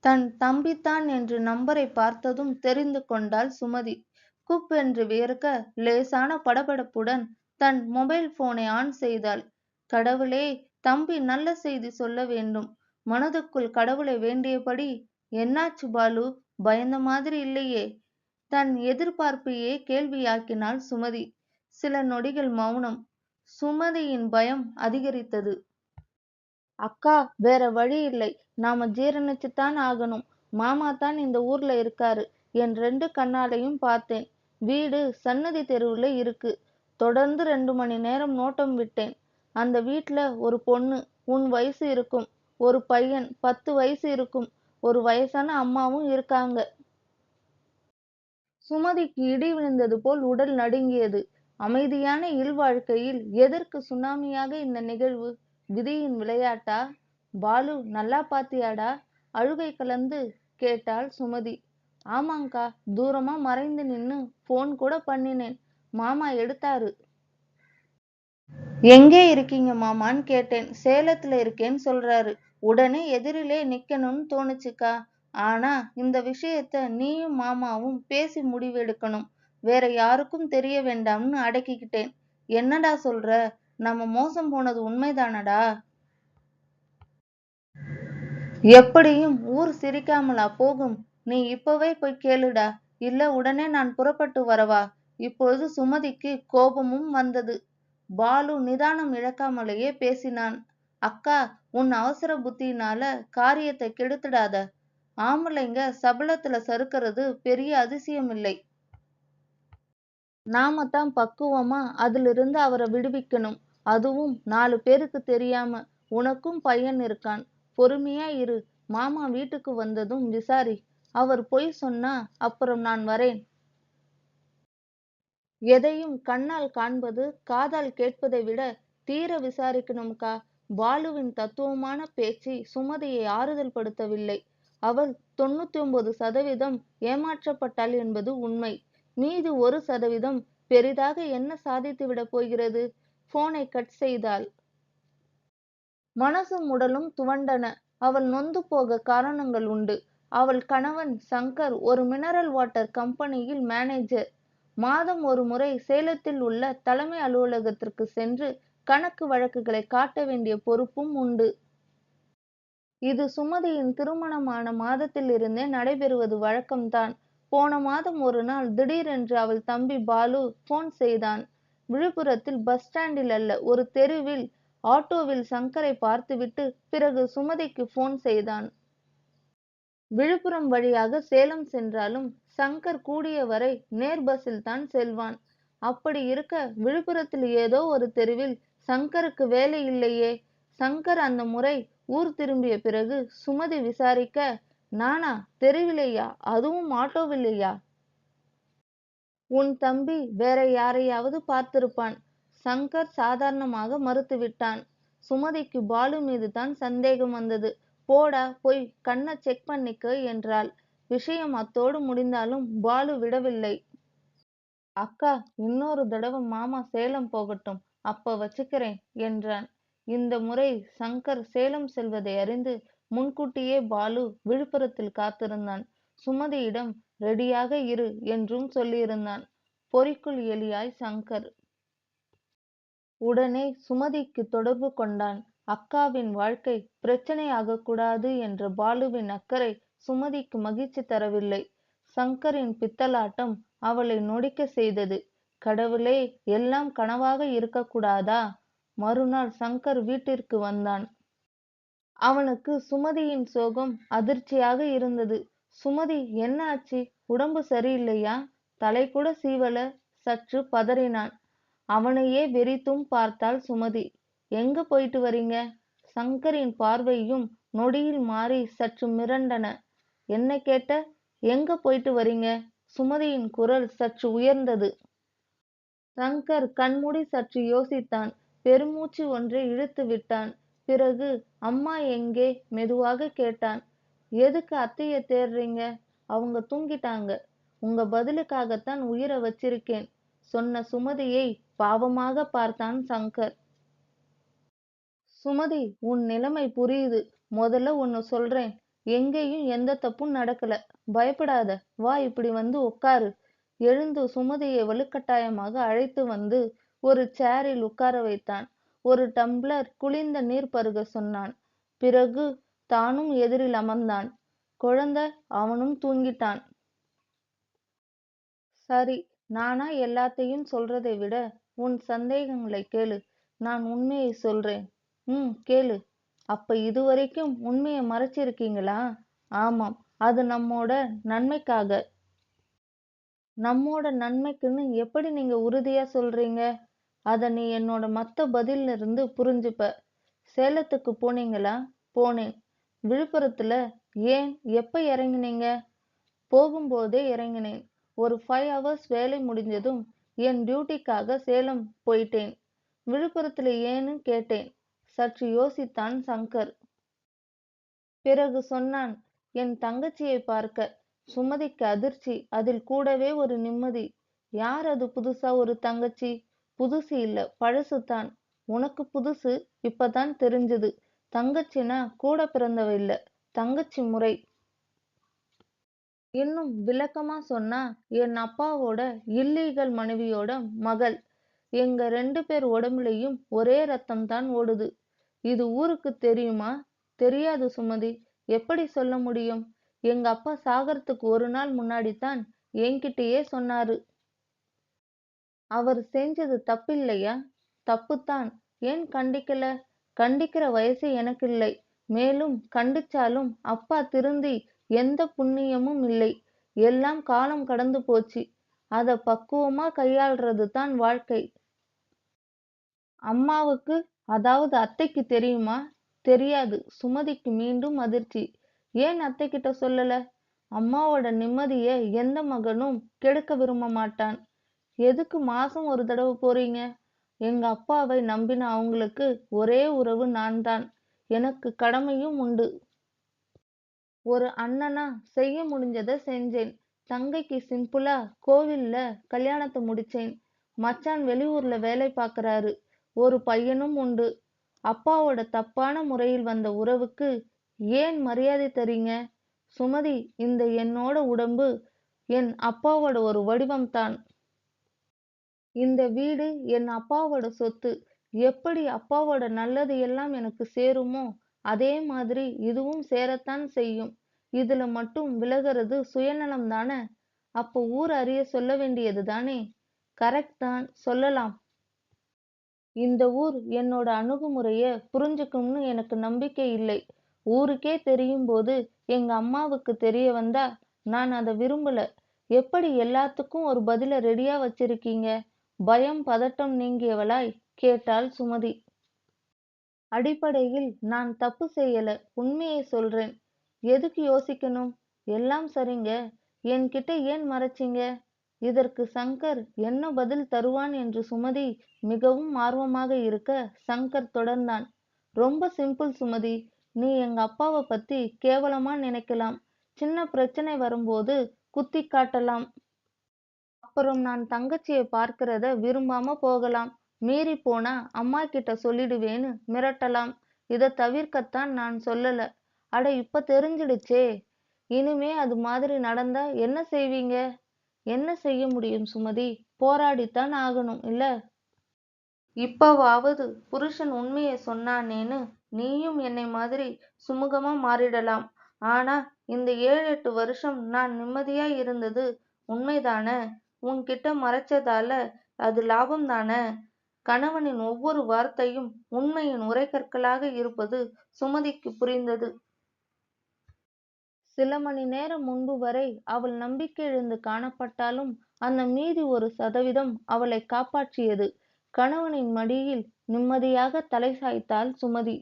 தன் தம்பிதான் என்று நம்பரை பார்த்ததும் தெரிந்து கொண்டாள் சுமதி. குப் என்று வியர்க்க லேசான படபடப்புடன் தன் மொபைல் போனை ஆன் செய்தாள். கடவுளே தம்பி நல்ல செய்தி சொல்ல வேண்டும். மனதுக்குள் கடவுளை வேண்டியபடி என்னாச்சு பாலு? பயந்த மாதிரி இல்லையே. தன் எதிர்பார்ப்பையே கேள்வியாக்கினாள் சுமதி. சில நொடிகள் மௌனம். சுமதியின் பயம் அதிகரித்தது. அக்கா வேற வழி இல்லை. நாம ஜீரணிச்சுத்தான் ஆகணும். மாமா தான் இந்த ஊர்ல இருக்காரு. என் ரெண்டு கண்ணாலையும் பார்த்தேன். வீடு சன்னதி தெருவுல இருக்கு. தொடர்ந்து ரெண்டு மணி நேரம் நோட்டம் விட்டேன். அந்த வீட்ல ஒரு பொண்ணு உன் வயசு இருக்கும். ஒரு பையன் பத்து வயசு இருக்கும். ஒரு வயசான அம்மாவும் இருக்காங்க. சுமதிக்கு இடி விழுந்தது போல் உடல் நடுங்கியது. அமைதியான இல்வாழ்க்கையில் எதற்கு சுனாமியாக இந்த நிகழ்வு? விதியின் விளையாட்டா? பாலு நல்லா பாத்தியாடா? அழுகை கலந்து கேட்டாள் சுமதி. ஆமாங்க்கா தூரமா மறைந்து நின்னு போன் கூட பண்ணினேன். மாமா எடுத்தாரு. எங்கே இருக்கீங்க மாமான்னு கேட்டேன். சேலத்துல இருக்கேன்னு சொல்றாரு. உடனே எதிரிலே நிக்கணும்னு தோணுச்சுக்கா. ஆனா இந்த விஷயத்த நீயும் மாமாவும் பேசி முடிவெடுக்கணும். வேற யாருக்கும் தெரிய வேண்டாம்னு அடக்கிக்கிட்டேன். என்னடா சொல்ற? நம்ம மோசம் போனது உண்மைதானடா? எப்படியும் ஊர் சிரிக்காமலா போகும். நீ இப்பவே போய் கேளுடா. இல்ல உடனே நான் புறப்பட்டு வரவா? இப்பொழுது சுமதிக்கு கோபமும் வந்தது. பாலு நிதானம் இழக்காமலேயே பேசினான். அக்கா உன் அவசர புத்தியினால காரியத்தை கெடுத்துடாத. ஆம்பளைங்க சபலத்துல சறுக்கிறது பெரிய அதிசயம் இல்லை நாம தான் பக்குவமா அதிலிருந்து அவரை விடுவிக்கணும். அதுவும் நாலு பேருக்கு தெரியாம உனக்கும் பையன் இருக்கான். பொறுமையா இரு. மாமா வீட்டுக்கு வந்ததும் விசாரி. அவர் பொய் சொன்னா அப்புறம் நான் வரேன். எதையும் கண்ணால் காண்பது காதால் கேட்பதை விட தீர விசாரிக்கணும்க்கா. பாலுவின் தத்துவமான பேச்சு சுமதியை ஆறுதல் படுத்தவில்லை. அவள் தொண்ணூத்தி ஒன்பது சதவீதம் ஏமாற்றப்பட்டாள் என்பது உண்மை. மீது ஒரு சதவீதம் பெரிதாக என்ன சாதித்து விட போகிறது? போனை கட் செய்தாள். மனசும் உடலும் துவண்டன. அவள் நொந்து போக காரணங்கள் உண்டு. அவள் கணவன் சங்கர் ஒரு மினரல் வாட்டர் கம்பெனியில் மேனேஜர் மாதம் ஒரு முறை சேலத்தில் உள்ள தலைமை அலுவலகத்திற்கு சென்று கணக்கு வழக்குகளை காட்ட வேண்டிய பொறுப்பும் உண்டு. இது சுமதியின் திருமணமான மாதத்தில் இருந்தே நடைபெறுவது வழக்கம்தான். போன மாதம் ஒரு நாள் திடீரென்று அவள் தம்பி பாலு போன் செய்தான். விழுப்புரத்தில் பஸ் ஸ்டாண்டில் அல்ல ஒரு தெருவில் ஆட்டோவில் சங்கரை பார்த்துவிட்டு பிறகு சுமதிக்கு போன் செய்தான். விழுப்புரம் வழியாக சேலம் சென்றாலும் சங்கர் கூடிய வரை நேர் பஸ்ஸில் தான் செல்வான். அப்படி இருக்க விழுப்புரத்தில் ஏதோ ஒரு தெருவில் சங்கருக்கு வேலை இல்லையே. சங்கர் அந்த முறை ஊர் திரும்பிய பிறகு சுமதி விசாரிக்க நானா தெருவிலையா? அதுவும் ஆட்டோவில்லையா உன் தம்பி வேற யாரையாவது பார்த்திருப்பான். சங்கர் சாதாரணமாக மறுத்துவிட்டான் சுமதிக்கு பாலு மீது தான் சந்தேகம் வந்தது. போடா போய் கண்ணை செக் பண்ணிக்க என்றாள். விஷயம் அத்தோடு முடிந்தாலும் பாலு விடவில்லை. அக்கா இன்னொரு தடவை மாமா சேலம் போகட்டும் அப்ப வச்சுக்கிறேன் என்றான். இந்த முறை சங்கர் சேலம் செல்வதை அறிந்து முன்கூட்டியே பாலு விழுப்புரத்தில் காத்திருந்தான். சுமதியிடம் ரெடியாக இரு என்றும் சொல்லியிருந்தான். பொறிக்குள் எலியாய் சங்கர். உடனே சுமதிக்கு தொடர்பு கொண்டான். அக்காவின் வாழ்க்கை பிரச்சனை ஆகக்கூடாது என்ற பாலுவின் அக்கறை சுமதிக்கு மகிழ்ச்சி தரவில்லை. சங்கரின் பித்தலாட்டம் அவளை நொடிக்க செய்தது. கடவுளே எல்லாம் கனவாக இருக்கக்கூடாதா மறுநாள் சங்கர் வீட்டிற்கு வந்தான். அவனுக்கு சுமதியின் சோகம் அதிர்ச்சியாக இருந்தது. சுமதி என்ன ஆச்சு? உடம்பு சரியில்லையா? தலை கூட சீவல சற்று பதறினான் அவனையே வெறித்தும் பார்த்தாள் சுமதி. எங்க போயிட்டு வரீங்க? சங்கரின் பார்வையும் நொடியில் மாறி சற்று மிரண்டன. என்ன கேட்ட எங்க போயிட்டு வரீங்க? சுமதியின் குரல் சற்று உயர்ந்தது. சங்கர் கண்மூடி சற்று யோசித்தான். பெருமூச்சு ஒன்றை இழுத்து விட்டான். பிறகு அம்மா எங்கே? மெதுவாக கேட்டான். எதுக்கு அத்தைய தேடுறீங்க அவங்க தூங்கிட்டாங்க. உங்க பதிலுக்காகத்தான் உயிரை வச்சிருக்கேன் சொன்ன சுமதியை பாவமாக பார்த்தான் சங்கர். சுமதி உன் நிலைமை புரியுது. முதல்ல ஒன்னு சொல்றேன். எங்கேயும் எந்த தப்பும் நடக்கல. பயப்படாத. வா இப்படி வந்து உட்காரு எழுந்து சுமதியை வலுக்கட்டாயமாக அழைத்து வந்து ஒரு சேரில் உட்கார வைத்தான். ஒரு டம்ளர் குளிர்ந்த நீர் பருக சொன்னான். பிறகு தானும் எதிரில் அமர்ந்தான். குழந்த அவனும் தூங்கிட்டான். சரி நானா எல்லாத்தையும் சொல்றதை விட உன் சந்தேகங்களை கேளு. நான் உண்மையை சொல்றேன். ம் கேளு. அப்ப இதுவரைக்கும் உண்மையை மறைச்சிருக்கீங்களா? ஆமாம் அது நம்மோட நன்மைக்காக. நம்மோட நன்மைக்குன்னு எப்படி நீங்க உறுதியா சொல்றீங்க? அத நீ என்னோட மத்த பதில்ல இருந்து புரிஞ்சுப்ப. சேலத்துக்கு போனீங்களா? போனேன். விழுப்புரத்துல ஏன் எப்ப இறங்குனீங்க? போகும்போதே இறங்கினேன். ஒரு ஃபைவ் ஹவர்ஸ் வேலை முடிஞ்சதும் என் டியூட்டிக்காக சேலம் போயிட்டேன். விழுப்புரத்துல ஏன்னு கேட்டேன். சற்று யோசித்தான் சங்கர். பிறகு சொன்னான் என் தங்கச்சியை பார்க்க. சுமதிக்கு அதிர்ச்சி. அதில் கூடவே ஒரு நிம்மதி. யார் அது புதுசா ஒரு தங்கச்சி? புதுசு இல்ல பழசுதான். உனக்கு புதுசு? இப்பதான் தெரிஞ்சது. தங்கச்சினா கூட பிறந்தவ இல்ல. தங்கச்சி முறை. இன்னும் விளக்கமா சொன்னா என் அப்பாவோட இல்லீகல் மனைவியோட மகள். எங்க ரெண்டு பேர் உடம்புலயும் ஒரே ரத்தம் தான் ஓடுது. இது ஊருக்கு தெரியுமா? தெரியாது சுமதி. எப்படி சொல்ல முடியும்? எங்க அப்பா சாகறதுக்கு ஒரு நாள் முன்னாடி தான் என்கிட்டயே சொன்னாரு. அவர் செஞ்சது தப்பில்லையா? தப்புத்தான். ஏன் கண்டிக்கல? கண்டிக்கிற வயசு எனக்கு இல்லை மேலும் கண்டிச்சாலும் அப்பா திருந்தி எந்த புண்ணியமும் இல்லை. எல்லாம் காலம் கடந்து போச்சு. அத பக்குவமா கையாள்றது தான் வாழ்க்கை. அம்மாவுக்கு அதாவது அத்தைக்கு தெரியுமா? தெரியாது. சுமதிக்கு மீண்டும் அதிர்ச்சி. ஏன் அத்தை கிட்ட சொல்லல? அம்மாவோட நிம்மதிய எந்த மகனும் கெடுக்க விரும்ப மாட்டான். எதுக்கு மாசம் ஒரு தடவை போறீங்க? எங்க அப்பாவை நம்பின அவங்களுக்கு ஒரே உறவு நான் தான் எனக்கு கடமையும் உண்டு. ஒரு அண்ணனா செய்ய முடிஞ்சதை செஞ்சேன். தங்கைக்கு சிம்பிளா கோவில்ல கல்யாணத்தை முடிச்சேன். மச்சான் வெளியூர்ல வேலை பார்க்கறாரு. ஒரு பையனும் உண்டு. அப்பாவோட தப்பான முறையில் வந்த உறவுக்கு ஏன் மரியாதை தரீங்க? சுமதி இந்த என்னோட உடம்பு என் அப்பாவோட ஒரு வடிவம்தான். இந்த வீடு என் அப்பாவோட சொத்து. எப்படி அப்பாவோட நல்லது எல்லாம் எனக்கு சேருமோ அதே மாதிரி இதுவும் சேரத்தான் செய்யும். இதுல மட்டும் விலகிறது சுயநலம் தானே? அப்ப ஊர் அறிய சொல்ல வேண்டியது தானே? கரெக்ட் தான் சொல்லலாம். இந்த ஊர் என்னோட அணுகுமுறைய புரிஞ்சுக்கும்னு எனக்கு நம்பிக்கை இல்லை. ஊருக்கே தெரியும் போது எங்க அம்மாவுக்கு தெரிய வந்தா நான் அதை விரும்பல. எப்படி எல்லாத்துக்கும் ஒரு பதில ரெடியா வச்சிருக்கீங்க? பயம் பதட்டம் நீங்கியவளாய் கேட்டாள் சுமதி. அடிப்படையில் நான் தப்பு செய்யல உண்மையை சொல்றேன். எதுக்கு யோசிக்கணும்? எல்லாம் சரிங்க. என்கிட்ட ஏன் மறைச்சிங்க? இதற்கு சங்கர் என்ன பதில் தருவான் என்று சுமதி மிகவும் ஆர்வமாக இருக்க சங்கர் தொடர்ந்தான். ரொம்ப சிம்பிள் சுமதி. நீ எங்க அப்பாவை பத்தி கேவலமா நினைக்கலாம். சின்ன பிரச்சனை வரும்போது குத்தி காட்டலாம். அப்புறம் நான் தங்கச்சியை பார்க்கிறத விரும்பாம போகலாம். மீறி போனா அம்மா கிட்ட சொல்லிடுவேன்னு மிரட்டலாம். இத தவிர்க்கத்தான் நான் சொல்லல. அட இப்ப தெரிஞ்சிடுச்சே. இனிமே அது மாதிரி நடந்தா என்ன செய்வீங்க? என்ன செய்ய முடியும் சுமதி? போராடித்தான் ஆகணும் இல்ல? இப்பவாவது புருஷன் உண்மையை சொன்னானேன்னு நீயும் என்னை மாதிரி சுமூகமா மாறிடலாம். ஆனா இந்த ஏழு எட்டு வருஷம் நான் நிம்மதியா இருந்தது உண்மைதானே? உன்கிட்ட மறைச்சதால அது லாபம் தானே? கணவனின் ஒவ்வொரு வார்த்தையும் உண்மையின் உரைக்கற்களாக இருப்பது சுமதிக்கு புரிந்தது. சில மணி நேரம் முன்பு வரை அவள் நம்பிக்கை இழந்து காணப்பட்டாலும் அந்த மீதி ஒரு சதவீதம் அவளை காப்பாற்றியது. கணவனின் மடியில் நிம்மதியாக தலை சாய்த்தாள் சுமதி.